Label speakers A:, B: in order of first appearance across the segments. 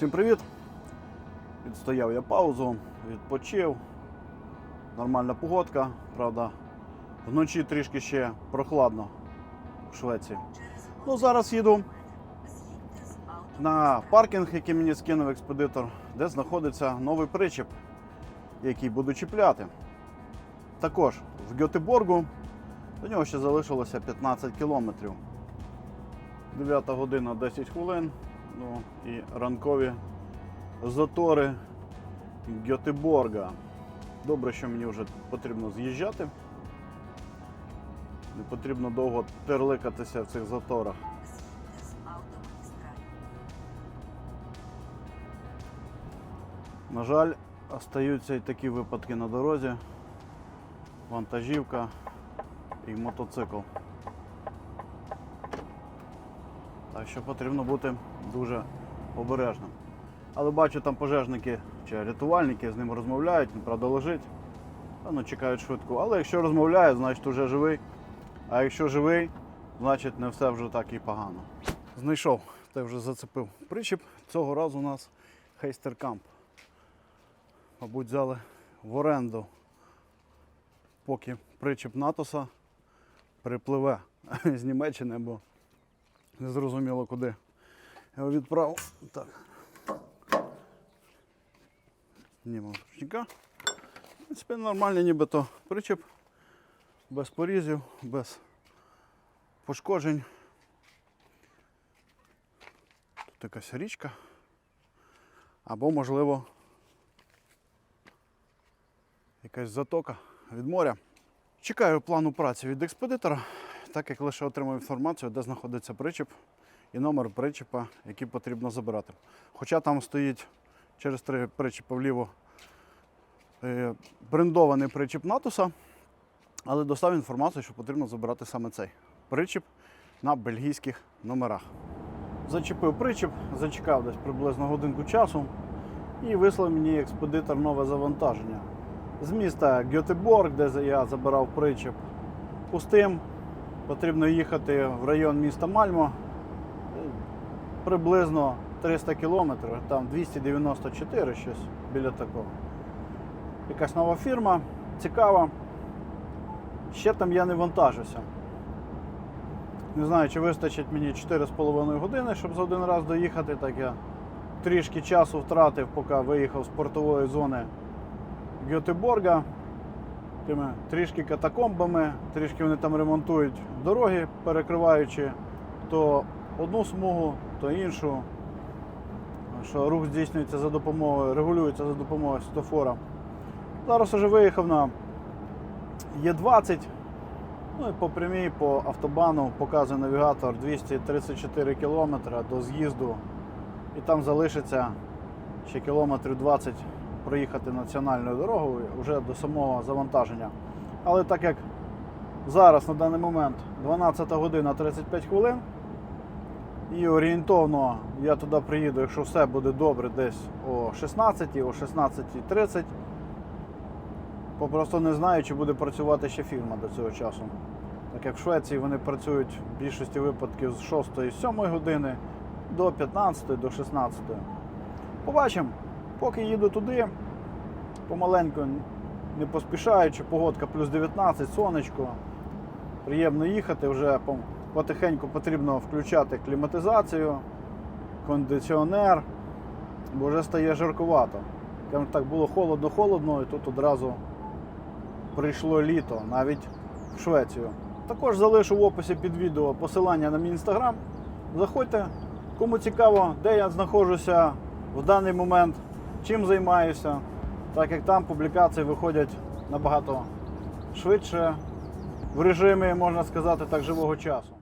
A: Всім привіт! Відстояв я паузу, відпочив. Нормальна погодка, правда, вночі трішки ще прохладно в Швеції. Ну, зараз їду на паркінг, який мені скинув експедитор, де знаходиться новий причіп, який буду чіпляти. Також в Гьотеборгу до нього ще залишилося 15 кілометрів. 9 година 10 хвилин. Ну і ранкові затори Гьотеборга. Добре, що мені вже потрібно з'їжджати. Не потрібно довго терликатися в цих заторах. На жаль, остаються і такі випадки на дорозі. Вантажівка і мотоцикл. Так що потрібно бути дуже обережним. Але бачу, там пожежники чи рятувальники з ним розмовляють, він правда лежить. Ну, чекають швидку. Але якщо розмовляють, значить вже живий. А якщо живий, значить не все вже так і погано. Знайшов, те вже зацепив причіп. Цього разу у нас Хейстеркамп. Мабуть, взяли в оренду, поки причіп Натоса припливе з Німеччини, бо не зрозуміло куди. Його відправив. Так. Знімемо ручника. В принципі, нормальний нібито причіп. Без порізів, без пошкоджень. Тут якась річка. Або, можливо, якась затока від моря. Чекаю плану праці від експедитора, так як лише отримав інформацію, де знаходиться причіп і номер причіпа, який потрібно забирати. Хоча там стоїть через три причіпа вліво е, брендований причіп Натуса, але достав інформацію, що потрібно забирати саме цей причіп на бельгійських номерах. Зачепив причіп, зачекав десь приблизно годинку часу і вислав мені експедитор нове завантаження. З міста Гьотеборг, де я забирав причіп, пустим. Потрібно їхати в район міста Мальмо. Приблизно 300 кілометрів, там 294 щось біля такого. Якась нова фірма, цікава. Ще там я не вантажився. Не знаю, чи вистачить мені 4,5 години, щоб за один раз доїхати, так я трішки часу втратив, поки виїхав з портової зони Гьотеборга. Тими трішки катакомбами, трішки вони там ремонтують дороги, перекриваючи то одну смугу, то іншу. Що рух здійснюється за допомогою, регулюється за допомогою світофора. Зараз вже виїхав на Є20. Ну і по прямій, по автобану показує навігатор 234 км до з'їзду. І там залишиться ще кілометрів 20 проїхати національною дорогою вже до самого завантаження. Але так як зараз на даний момент 12 година 35 хвилин, і орієнтовно я туди приїду, якщо все буде добре, десь о 16, о 16.30. Попросту не знаю, чи буде працювати ще фірма до цього часу. Так як в Швеції вони працюють в більшості випадків з 6 7 години до 15 до 16. Побачимо. Поки їду туди, помаленьку, не поспішаючи, погодка плюс 19, сонечко. Приємно їхати, вже потихеньку потрібно включати кліматизацію, кондиціонер, бо вже стає жаркувато. Скажімо так, було холодно-холодно і тут одразу прийшло літо, навіть в Швецію. Також залишу в описі під відео посилання на мій інстаграм. Заходьте, кому цікаво, де я знаходжуся в даний момент, чим займаюся, так як там публікації виходять набагато швидше, в режимі, можна сказати, так, живого часу.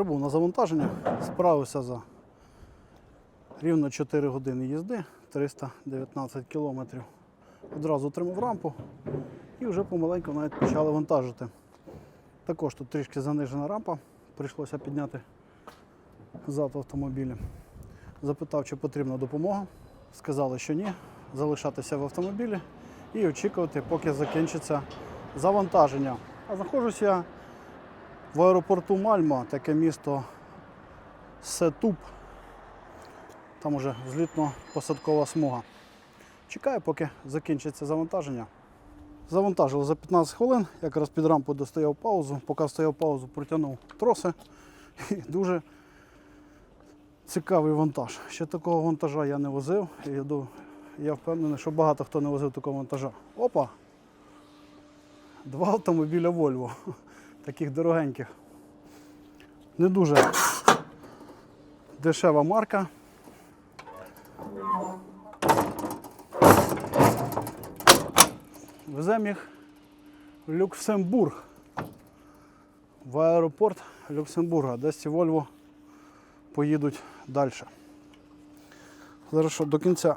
A: Прибув на завантаження, справився за рівно 4 години їзди, 319 кілометрів. Одразу отримав рампу і вже помаленьку навіть почали вантажити. Також тут трішки занижена рампа, прийшлося підняти зад автомобіля. Запитав, чи потрібна допомога. Сказали, що ні. Залишатися в автомобілі і очікувати, поки закінчиться завантаження. А знаходжусь я в аеропорту Мальма, таке місто Сетуп. Там уже злітно-посадкова смуга. Чекаю, поки закінчиться завантаження. Завантажили за 15 хвилин, якраз під рампу достояв паузу. Поки стояв паузу, протягнув троси. І дуже цікавий вантаж. Ще такого вантажа я не возив. Я, я впевнений, що багато хто не возив такого вантажа. Опа! Два автомобіля Volvo. Таких дорогеньких. Не дуже дешева марка. Веземо їх в Люксембург. В аеропорт Люксембурга. Десь ці Volvo поїдуть далі. Зараз що до кінця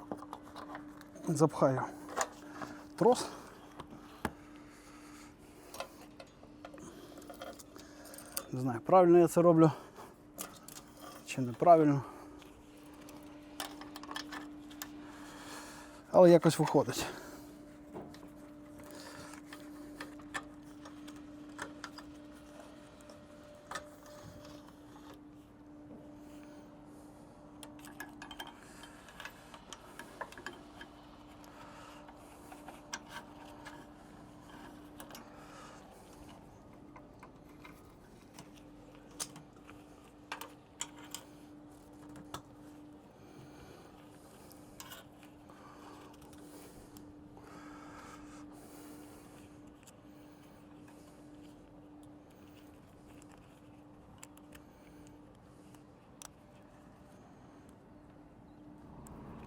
A: запхаю трос. Не знаю, правильно я це роблю чи неправильно. Але якось виходить.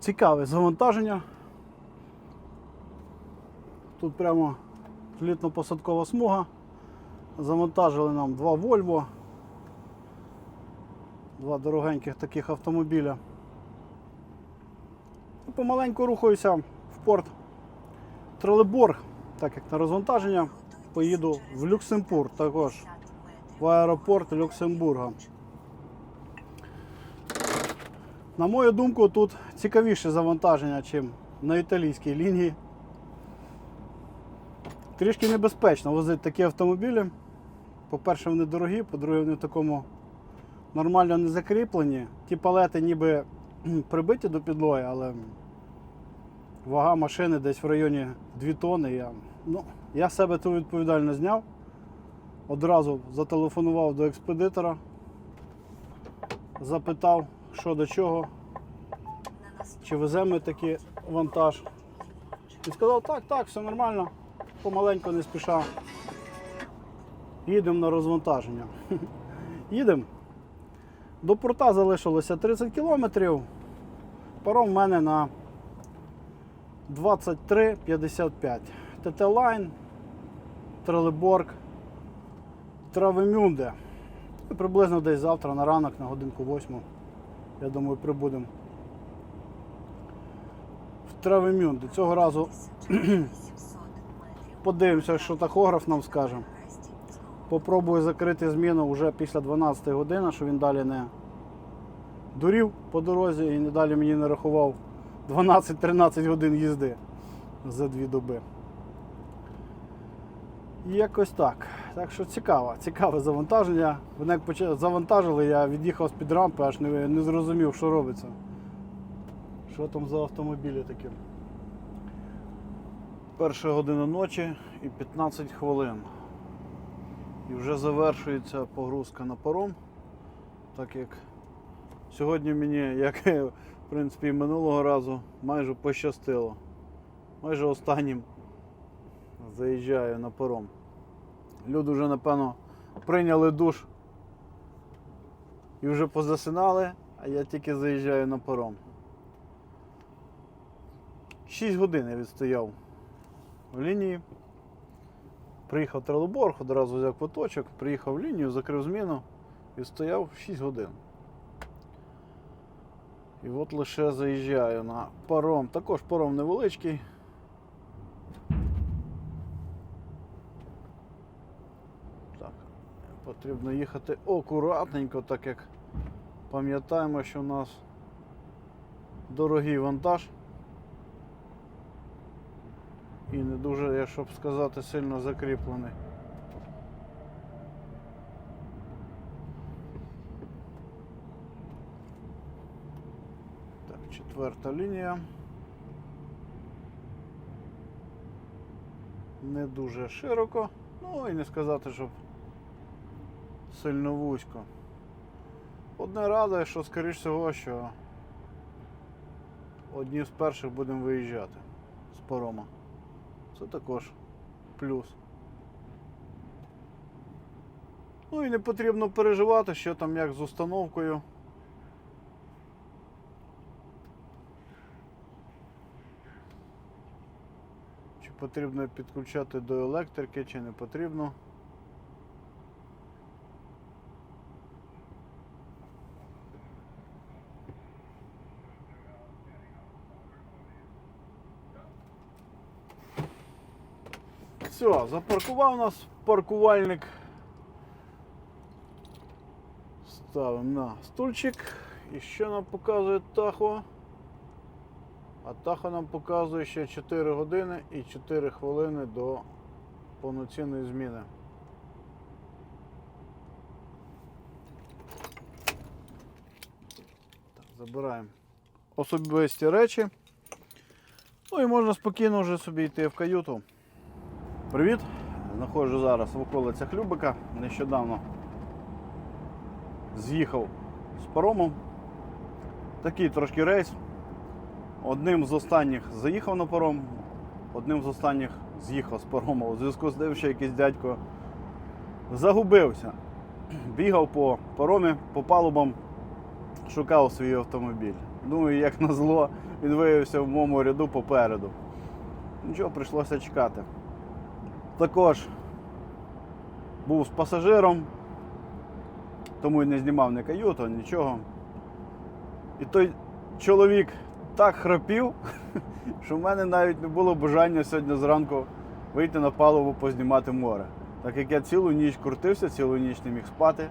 A: Цікаве завантаження. Тут прямо злітно-посадкова смуга. Завантажили нам два Volvo. Два дорогеньких таких автомобіля. І помаленьку рухаюся в порт Тролеборг, так як на розвантаження поїду в Люксембург також в аеропорт Люксембурга. На мою думку, тут цікавіше завантаження, ніж на італійській лінії. Трішки небезпечно возити такі автомобілі. По-перше, вони дорогі, по-друге, вони в такому нормально не закріплені. Ті палети ніби прибиті до підлоги, але вага машини десь в районі 2 тонни. Я, ну, я себе ту відповідальність зняв. Одразу зателефонував до експедитора, запитав, що до чого, чи веземо такий вантаж. Він сказав, так, так, все нормально, помаленьку не спіша. Їдемо на розвантаження. Їдемо. До порта залишилося 30 кілометрів. Паром в мене на 23,55. ТТ Лайн, Трелеборг, Травемюнде. Приблизно десь завтра на ранок, на годинку 8. Я думаю, прибудемо в Травемюнде. Цього разу подивимося, що тахограф нам скаже. Попробую закрити зміну вже після 12 години, щоб він далі не дурів по дорозі і не далі мені не рахував 12-13 годин їзди за дві доби. Якось так. Так що цікаво, цікаве завантаження. Вони як завантажили, я від'їхав з-під рампи, аж не, не зрозумів, що робиться. Що там за автомобілі такі. Перша година ночі і 15 хвилин. І вже завершується погрузка на паром, так як сьогодні мені, як в принципі і минулого разу, майже пощастило. Майже останнім заїжджаю на паром. Люди вже, напевно, прийняли душ і вже позасинали, а я тільки заїжджаю на паром. 6 годин я відстояв в лінії. Приїхав Трелеборг, одразу взяв квиточок, приїхав в лінію, закрив зміну І стояв 6 годин. І от лише заїжджаю на паром. Також паром невеличкий. Потрібно їхати акуратненько, так як пам'ятаємо, що у нас дорогий вантаж. І не дуже, я щоб сказати, сильно закріплений. Так, четверта лінія. Не дуже широко, ну і не сказати, щоб сильно вузько. Одне радує, що скоріш всього, що одні з перших будемо виїжджати з парома. Це також плюс. Ну і не потрібно переживати, що там як з установкою. Чи потрібно підключати до електрики, чи не потрібно. Все, запаркував нас паркувальник. Ставимо на стульчик. І що нам показує Тахо? А Тахо нам показує ще 4 години і 4 хвилини до повноцінної зміни. Так, забираємо особисті речі. Ну і можна спокійно вже собі йти в каюту. Привіт! Знаходжу зараз в околицях Любика. Нещодавно з'їхав з паромом. Такий трошки рейс. Одним з останніх заїхав на паром, одним з останніх з'їхав з парому. У зв'язку з тим, що якийсь дядько загубився. Бігав по паромі, по палубам, шукав свій автомобіль. Ну і як назло, він виявився в моєму ряду попереду. Нічого, прийшлося чекати. Також був з пасажиром, тому і не знімав ні каюту, нічого. І той чоловік так храпів, що в мене навіть не було бажання сьогодні зранку вийти на палубу познімати море. Так як я цілу ніч крутився, цілу ніч не міг спати.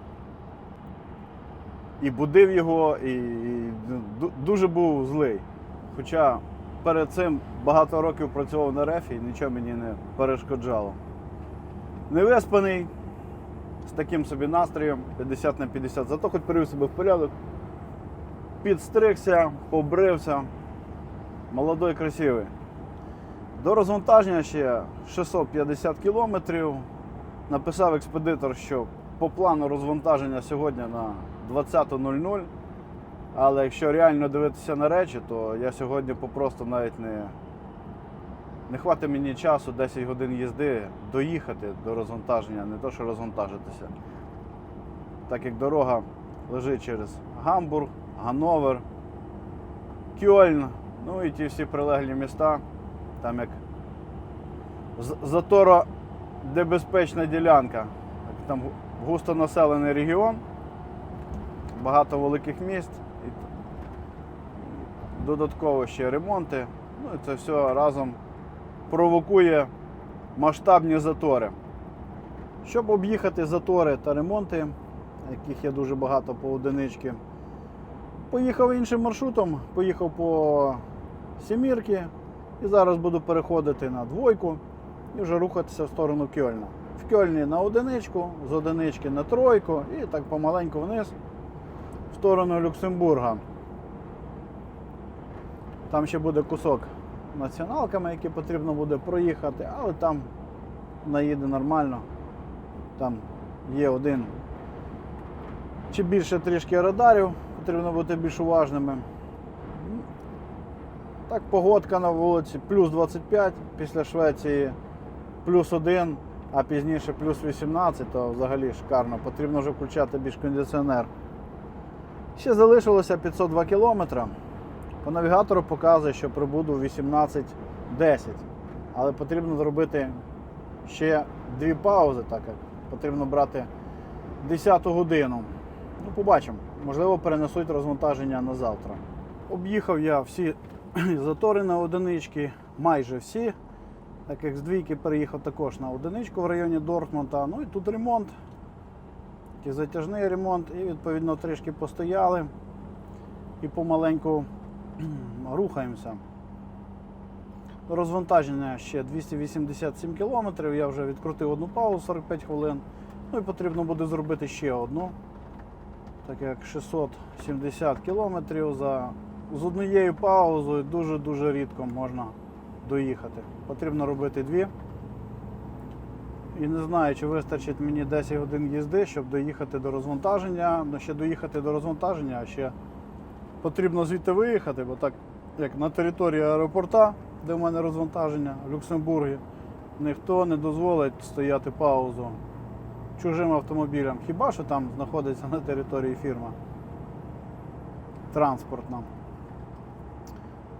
A: І будив його, і, і дуже був злий. Хоча перед цим багато років працював на рефі і нічого мені не перешкоджало. Невиспаний, з таким собі настроєм 50 на 50, зато хоч привів себе в порядок, підстригся, побрився, молодой, красивий. До розвантаження ще 650 кілометрів. Написав експедитор, що по плану розвантаження сьогодні на 20.00. Але якщо реально дивитися на речі, то я сьогодні попросту навіть не, не хватить мені часу 10 годин їзди доїхати до розвантаження, не то що розвантажитися. Так як дорога лежить через Гамбург, Ганновер, Кьольн, ну і ті всі прилеглі міста, там як з- затора, де безпечна ділянка. Там густонаселений регіон, багато великих міст. Додатково ще ремонти. Ну і це все разом провокує масштабні затори. Щоб об'їхати затори та ремонти, яких є дуже багато по одиничці, поїхав іншим маршрутом, поїхав по Сімірки і зараз буду переходити на двойку і вже рухатися в сторону Кьольна. В Кьольні на одиничку, з одинички на тройку і так помаленьку вниз в сторону Люксембурга. Там ще буде кусок націоналками, які потрібно буде проїхати, але там наїде нормально. Там є один чи більше трішки радарів, потрібно бути більш уважними. Так, погодка на вулиці плюс 25 після Швеції, плюс 1, а пізніше плюс 18, то взагалі шикарно. Потрібно вже включати більш кондиціонер. Ще залишилося 502 кілометри. По навігатору показує, що прибуду 18.10. Але потрібно зробити ще дві паузи, так як потрібно брати 10 годину. Ну, побачимо. Можливо, перенесуть розвантаження на завтра. Об'їхав я всі затори на одинички, майже всі. Так як з двійки переїхав також на одиничку в районі Дортмунта. Ну і тут ремонт. Затяжний ремонт, і відповідно трішки постояли і помаленьку рухаємося. Розвантаження ще 287 км, я вже відкрутив одну паузу 45 хвилин. Ну і потрібно буде зробити ще одну. Так як 670 км за, з однією паузою дуже-дуже рідко можна доїхати. Потрібно робити дві. І не знаю, чи вистачить мені 10 годин їзди, щоб доїхати до розвантаження. Ну, ще доїхати до розвантаження, а ще потрібно звідти виїхати, бо так як на території аеропорта, де в мене розвантаження в Люксембургі, ніхто не дозволить стояти паузу чужим автомобілям. Хіба що там знаходиться на території фірма транспортна.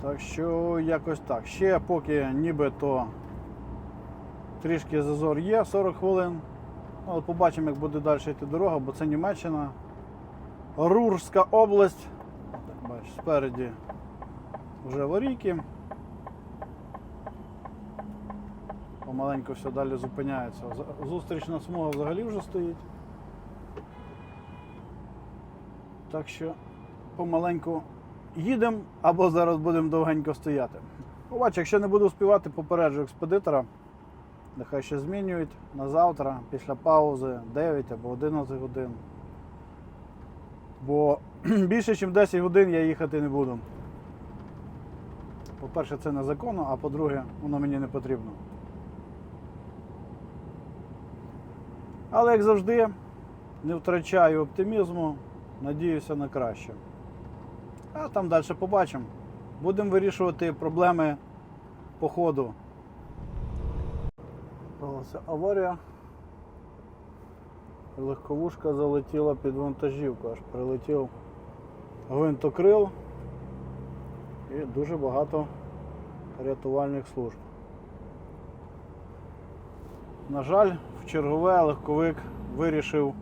A: Так що якось так. Ще поки нібито трішки зазор є 40 хвилин. Але побачимо, як буде далі йти дорога, бо це Німеччина. Рурська область. Так, спереді вже аварійки. Помаленьку все далі зупиняється. Зустрічна смуга взагалі вже стоїть. Так що помаленьку їдемо або зараз будемо довгенько стояти. Побачу, якщо не буду співати, попереджу експедитора. Нехай ще змінюють на завтра, після паузи 9 або 11 годин. Бо більше, ніж 10 годин я їхати не буду. По-перше, це незаконно, а по-друге, воно мені не потрібно. Але як завжди, не втрачаю оптимізму, надіюся на краще. А там далі побачимо. Будемо вирішувати проблеми по ходу. Сталася аварія. Легковушка залетіла під вантажівку, аж прилетів гвинтокрил і дуже багато рятувальних служб. На жаль, в чергове легковик вирішив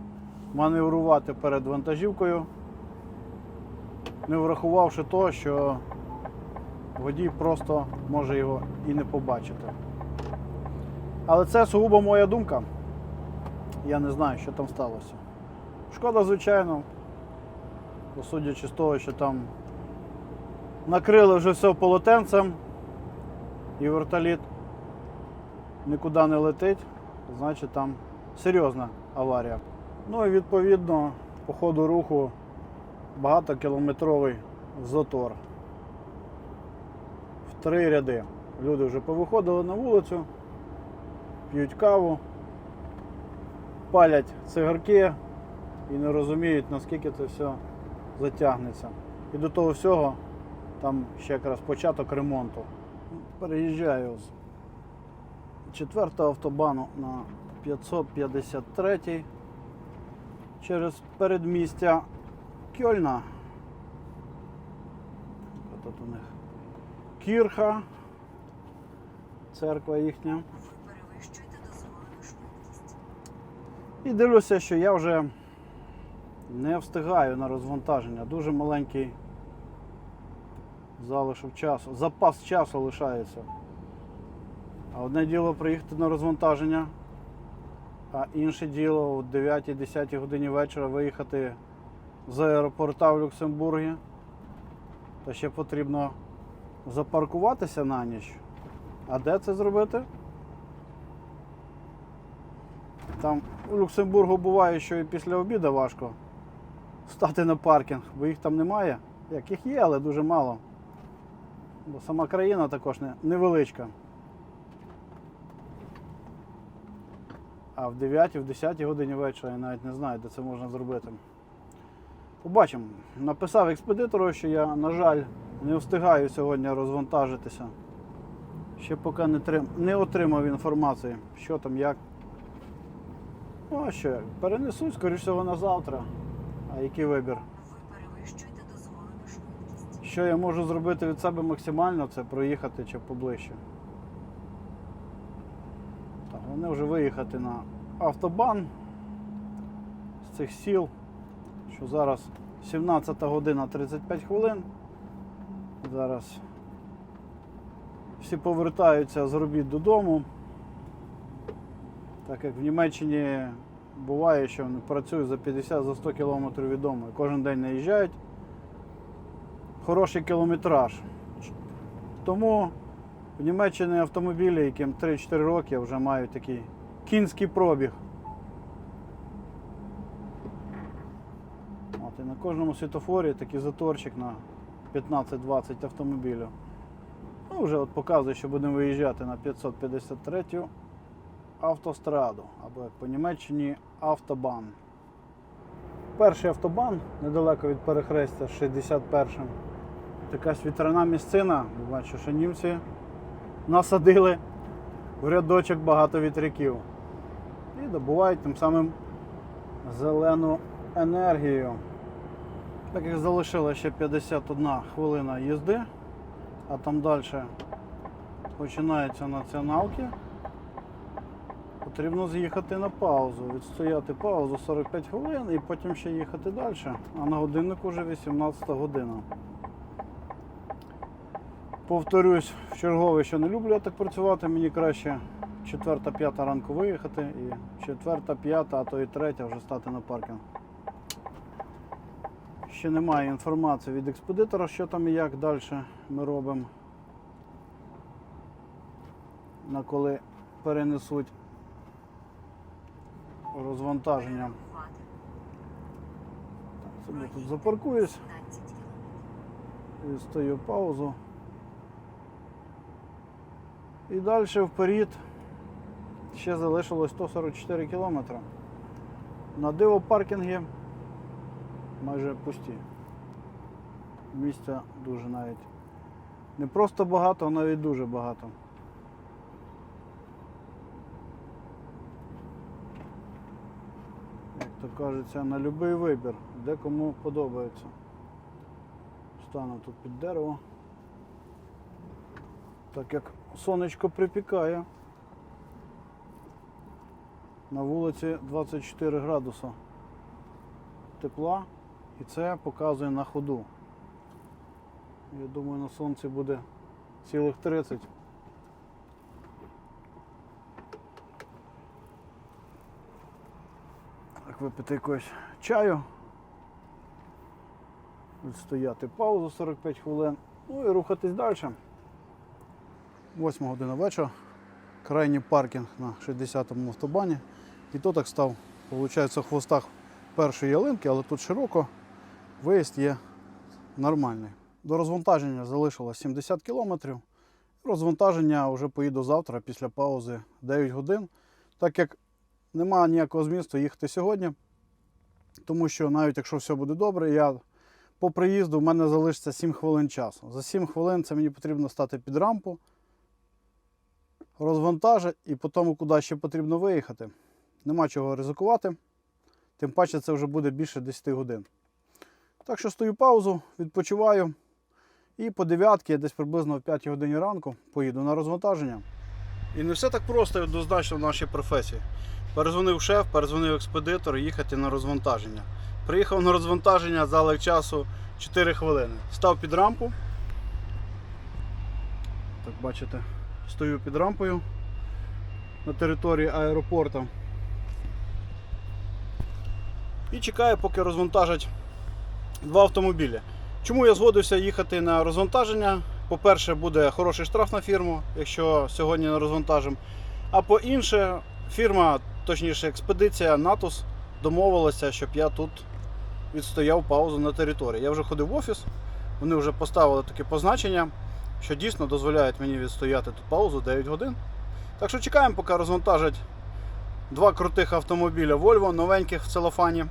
A: маневрувати перед вантажівкою, не врахувавши того, що водій просто може його і не побачити. Але це сугубо моя думка. Я не знаю, що там сталося. Шкода, звичайно, бо судячи з того, що там накрили вже все полотенцем і вертоліт нікуди не летить, значить там серйозна аварія. Ну і відповідно по ходу руху багатокілометровий затор. В три ряди. Люди вже повиходили на вулицю, п'ють каву, палять цигарки і не розуміють, наскільки це все затягнеться. І до того всього там ще якраз початок ремонту. Переїжджаю з 4 автобану на 553 через передмістя Кьольна. Тут у них Кірха, церква їхня. І дивлюся, що я вже не встигаю на розвантаження. Дуже маленький залишок часу. Запас часу лишається. А одне діло приїхати на розвантаження, а інше діло о 9-10 годині вечора виїхати з аеропорта в Люксембургі. Та ще потрібно запаркуватися на ніч. А де це зробити? Там у Люксембургу буває, що і після обіду важко стати на паркінг, бо їх там немає. Як їх є, але дуже мало. Бо сама країна також не, невеличка. А в 9 в 10 годині вечора я навіть не знаю, де це можна зробити. Побачимо. Написав експедитору, що я, на жаль, не встигаю сьогодні розвантажитися. Ще поки не, трим... не отримав інформації, що там, як. Ну а що, як, перенесуть, скоріш всього, на завтра. А який вибір?
B: Ви перевищуєте дозволену швидкість.
A: Що я можу зробити від себе максимально, це проїхати чи поближче. Так, вони вже виїхати на автобан з цих сіл, що зараз 17 година 35 хвилин. Зараз всі повертаються з робіт додому. Так як в Німеччині буває, що вони працюють за 50-100 кілометрів від дому. Кожен день наїжджають. Хороший кілометраж. Тому в Німеччині автомобілі, яким 3-4 роки вже мають такий кінський пробіг. От, і на кожному світофорі такий заторчик на 15-20 автомобілів. Ну, вже от показує, що будемо виїжджати на 553 автостраду, або як по Німеччині автобан. Перший автобан недалеко від перехрестя з 61-м. Така світряна місцина, бачу, що німці насадили в рядочок багато вітряків. І добувають тим самим зелену енергію. Так як залишилося ще 51 хвилина їзди, а там далі починаються націоналки. Потрібно з'їхати на паузу, відстояти паузу 45 хвилин і потім ще їхати далі. А на годиннику вже 18 година. Повторюсь, в чергове, що не люблю я так працювати, мені краще 4-5 ранку виїхати і 4-5, а то і 3 вже стати на паркінг. Ще немає інформації від експедитора, що там і як далі ми робимо. На коли перенесуть розвантаження.
B: Перебувати.
A: Собі тут запаркуюсь і стою паузу. І далі вперед ще залишилось 144 кілометри. На диво паркінги майже пусті. Місця дуже навіть. Не просто багато, а навіть дуже багато. Як то кажеться, на будь-який вибір, де кому подобається. Стану тут під дерево. Так як сонечко припікає. На вулиці 24 градуса тепла і це показує на ходу. Я думаю на сонці буде цілих 30. Так, випити якогось чаю. Відстояти паузу 45 хвилин. Ну і рухатись далі. 8 година вечора. Крайній паркінг на 60-му автобані. І то так став, виходить, в хвостах першої ялинки, але тут широко. Виїзд є нормальний. До розвантаження залишилось 70 кілометрів. Розвантаження вже поїду завтра після паузи 9 годин. Так як немає ніякого змісту їхати сьогодні, тому що навіть якщо все буде добре, я по приїзду в мене залишиться 7 хвилин часу. За 7 хвилин це мені потрібно стати під рампу, розвантажити і по тому, куди ще потрібно виїхати. Нема чого ризикувати. Тим паче це вже буде більше 10 годин. Так що стою паузу, відпочиваю. І по 9 десь приблизно о 5 годині ранку поїду на розвантаження. І не все так просто і однозначно в нашій професії. Перезвонив шеф, перезвонив експедитор, їхати на розвантаження. Приїхав на розвантаження, залик часу 4 хвилини. Став під рампу. Так, бачите, стою під рампою на території аеропорту. І чекаю, поки розвантажать два автомобілі. Чому я згодився їхати на розвантаження? По-перше, буде хороший штраф на фірму, якщо сьогодні не розвантажимо. А по-інше, фірма, точніше, експедиція Натус домовилася, щоб я тут відстояв паузу на території. Я вже ходив в офіс, вони вже поставили таке позначення, що дійсно дозволяють мені відстояти тут паузу 9 годин. Так що чекаємо, поки розвантажать два крутих автомобіля Volvo, новеньких в целофані.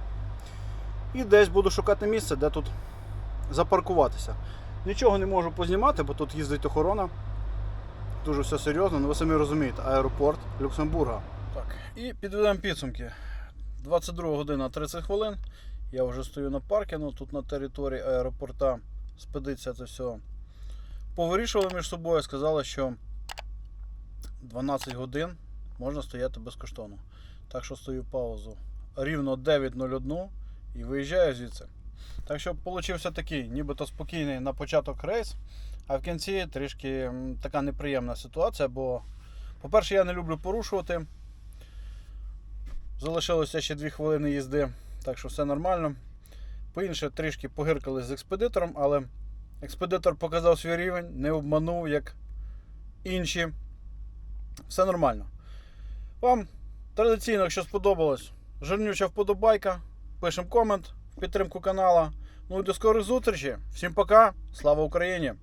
A: І десь буду шукати місце, де тут запаркуватися. Нічого не можу познімати, бо тут їздить охорона. Дуже все серйозно, ну ви самі розумієте, аеропорт Люксембурга. Так, і підведемо підсумки. 22 година 30 хвилин. Я вже стою на паркінгу, тут на території аеропорта. Спедиція це все повирішували між собою, сказали, що 12 годин можна стояти безкоштовно. Так що стою паузу. Рівно 9.01 і виїжджаю звідси. Так що получився такий, нібито спокійний на початок рейс, а в кінці трішки така неприємна ситуація, бо, по-перше, я не люблю порушувати. Залишилося ще 2 хвилини їзди, так що все нормально. По-інше, трішки погиркали з експедитором, але експедитор показав свій рівень, не обманув, як інші. Все нормально. Вам традиційно, якщо сподобалось, жирнюча вподобайка, пишемо комент в підтримку канала. Ну і до скорих зустрічей. Всім пока. Слава Україні!